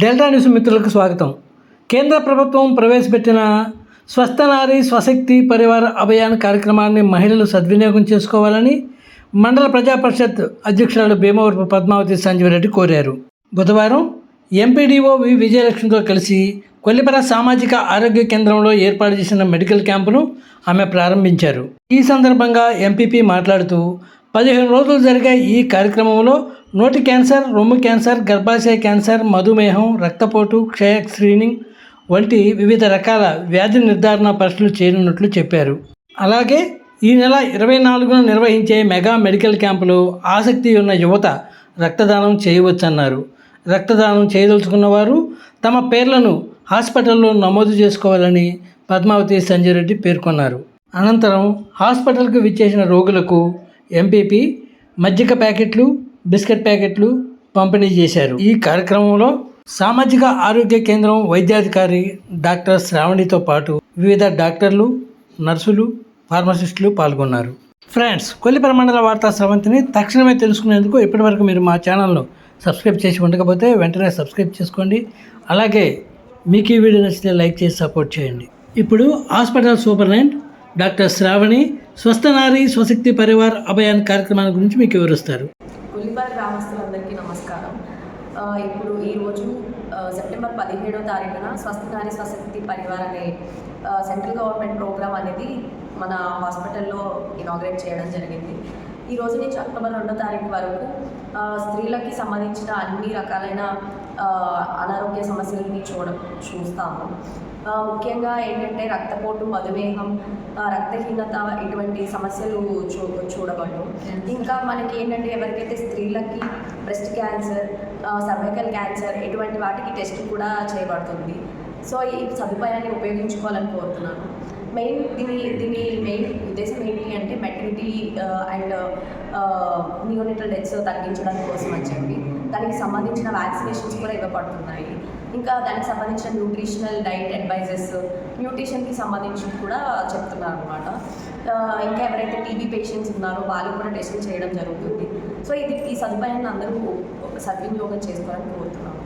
Delta news మిత్రులకు స్వాగతం. కేంద్ర ప్రభుత్వం ప్రవేశపెట్టిన స్వస్థ నారీ స్వశక్తి పరివార అభియాన్ కార్యక్రమాన్ని మహిళలు సద్వినియోగం చేసుకోవాలని మండల ప్రజా పరిషత్ అధ్యక్షురాలు భీమవరపు పద్మావతి సంజీవరెడ్డి కోరారు. బుధవారం ఎంపీడీఓ వి విజయలక్ష్మితో కలిసి కొల్లిపర సామాజిక ఆరోగ్య కేంద్రంలో ఏర్పాటు చేసిన మెడికల్ క్యాంపును ఆమె ప్రారంభించారు. ఈ సందర్భంగా ఎంపీపీ మాట్లాడుతూ పదిహేను రోజులు జరిగే ఈ కార్యక్రమంలో నోటి క్యాన్సర్ రొమ్ము క్యాన్సర్ గర్భాశయ క్యాన్సర్ మధుమేహం రక్తపోటు క్షయ స్క్రీనింగ్ వంటి వివిధ రకాల వ్యాధి నిర్ధారణ పరీక్షలు చేయనున్నట్లు చెప్పారు. అలాగే ఈ నెల ఇరవై నాలుగున నిర్వహించే మెగా మెడికల్ క్యాంపులో ఆసక్తి ఉన్న యువత రక్తదానం చేయవచ్చన్నారు. రక్తదానం చేయదలుచుకున్న వారు తమ పేర్లను హాస్పిటల్లో నమోదు చేసుకోవాలని పద్మావతి సంజయ్ రెడ్డి పేర్కొన్నారు. అనంతరం హాస్పిటల్కు విచ్చేసిన రోగులకు ఎంపీపీ మజ్జిగ ప్యాకెట్లు బిస్కెట్ ప్యాకెట్లు పంపిణీ చేశారు. ఈ కార్యక్రమంలో సామాజిక ఆరోగ్య కేంద్రం వైద్యాధికారి డాక్టర్ శ్రావణితో పాటు వివిధ డాక్టర్లు నర్సులు ఫార్మసిస్టులు పాల్గొన్నారు. ఫ్రెండ్స్ కొల్లిపర మండల వార్తా స్రవంతిని తక్షణమే తెలుసుకునేందుకు ఇప్పటివరకు మీరు మా ఛానల్ను సబ్స్క్రైబ్ చేసి ఉండకపోతే వెంటనే సబ్స్క్రైబ్ చేసుకోండి. అలాగే మీకు ఈ వీడియో నచ్చితే లైక్ చేసి సపోర్ట్ చేయండి. ఇప్పుడు హాస్పిటల్ సూపరింటెండెంట్ డాక్టర్ శ్రావణి స్వస్థ నారీ స్వశక్తి పరివార్ అభయాన్ కార్యక్రమాల గురించి మీకు వివరిస్తారు. గ్రామస్తులందరికీ నమస్కారం. ఇప్పుడు ఈరోజు సెప్టెంబర్ పదిహేడో తారీఖున స్వస్థ స్వశక్తి పరివార్ అనే సెంట్రల్ గవర్నమెంట్ ప్రోగ్రామ్ అనేది మన హాస్పిటల్లో ఇనాగ్రేట్ చేయడం జరిగింది. ఈ రోజు నుంచి అక్టోబర్ రెండో తారీఖు వరకు స్త్రీలకి సంబంధించిన అన్ని రకాలైన అనారోగ్య సమస్యలని చూడ చూస్తాము. ముఖ్యంగా ఏంటంటే రక్తపోటు మధుమేహం రక్తహీనత ఇటువంటి సమస్యలు చూ చూడబడు ఇంకా మనకి ఏంటంటే ఎవరికైతే స్త్రీలకి బ్రెస్ట్ క్యాన్సర్ సర్వైకల్ క్యాన్సర్ ఇటువంటి వాటికి టెస్ట్ కూడా చేయబడుతుంది. సో ఈ సదుపాయాన్ని ఉపయోగించుకోవాలని కోరుతున్నాను. మెయిన్ దీని దీని మెయిన్ ఉద్దేశం ఏంటి అంటే అండ్ న్యూనిటల్ డెత్స్ తగ్గించడం కోసం అని చెప్పి. దానికి సంబంధించిన వ్యాక్సినేషన్స్ కూడా ఇవ్వబడుతున్నాయి. ఇంకా దానికి సంబంధించిన న్యూట్రిషనల్ డైట్ అడ్వైజెస్ న్యూట్రిషన్కి సంబంధించి కూడా చెప్తున్నారు అనమాట ఇంకా ఎవరైతే టీబీ పేషెంట్స్ ఉన్నారో వాళ్ళు కూడా టెస్టులు చేయడం జరుగుతుంది. సో ఇది ఈ సదుపాయాన్ని అందరూ సద్వినియోగం చేసుకోవాలని కోరుతున్నాము.